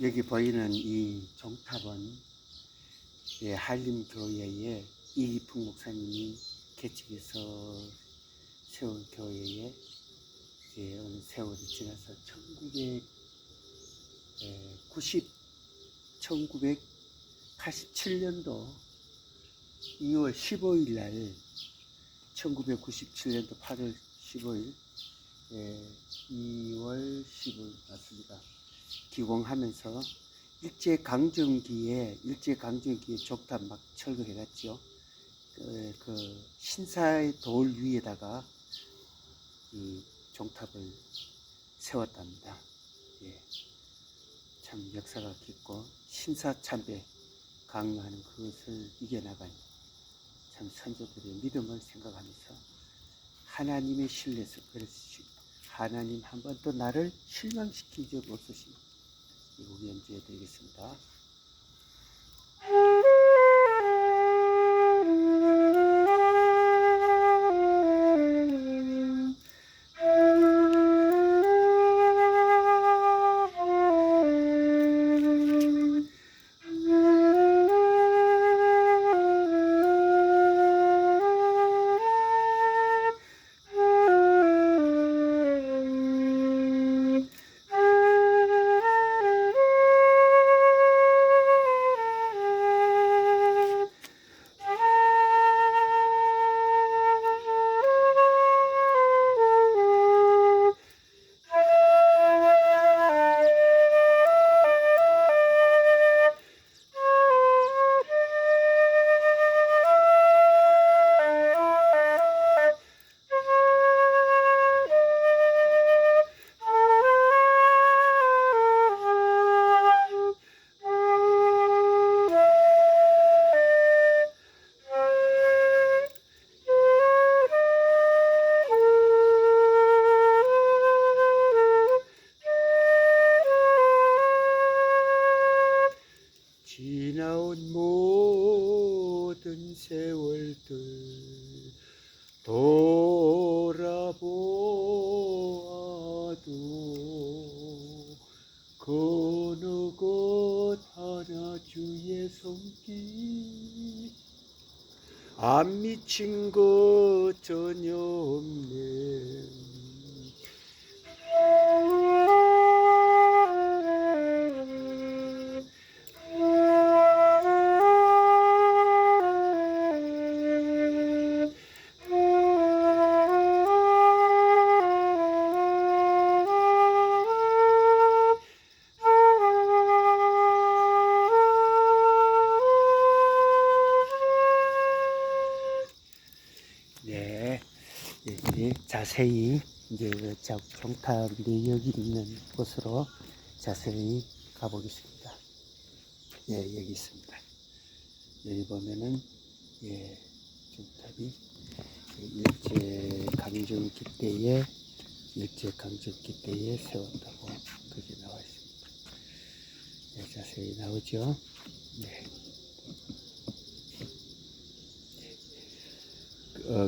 여기 보이는 이 종탑은 예, 한림교회의 이기풍 목사님이 개척해서 세운 교회에 이제 어느 세월이 지나서 1990, 1987년도 2월 15일 날 1997년도 8월 15일 예, 2월 10일 맞습니다. 기공하면서 일제 강점기에 일제 강점기에 족탑 막 철거해 갔죠. 그, 그 신사의 돌 위에다가 이 종탑을 세웠답니다. 예. 참 역사가 깊고 신사 참배 강요하는 그것을 이겨나간 참 선조들의 믿음을 생각하면서 하나님의 신뢰에서 그랬지 하나님 한 번도 나를 실망시킨 적 없으시니 이곡 연주해 드리겠습니다. 지나온 모든 세월들 돌아보아도 그 누구 하나 주의 손길 안 미친 것 전혀 이제 자세히 이제 종탑이 여기 있는 곳으로 자세히 가보겠습니다. 예, 여기 있습니다. 여기 보면은 예, 종탑이 일제 강점기 때에 일제 강점기 때에 세웠다고 거기 나와 있습니다. 네, 자세히 나오죠. 네.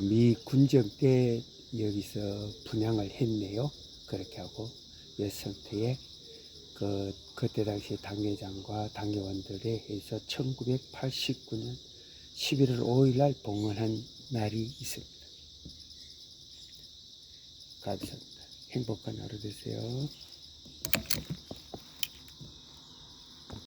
미 군정 때 여기서 분양을 했네요. 그렇게 하고 예성태에 그 그때 당시 당회장과 당회원들에 해서 1989년 11월 5일 날 봉헌한 날이 있습니다. 감사합니다. 행복한 하루 되세요.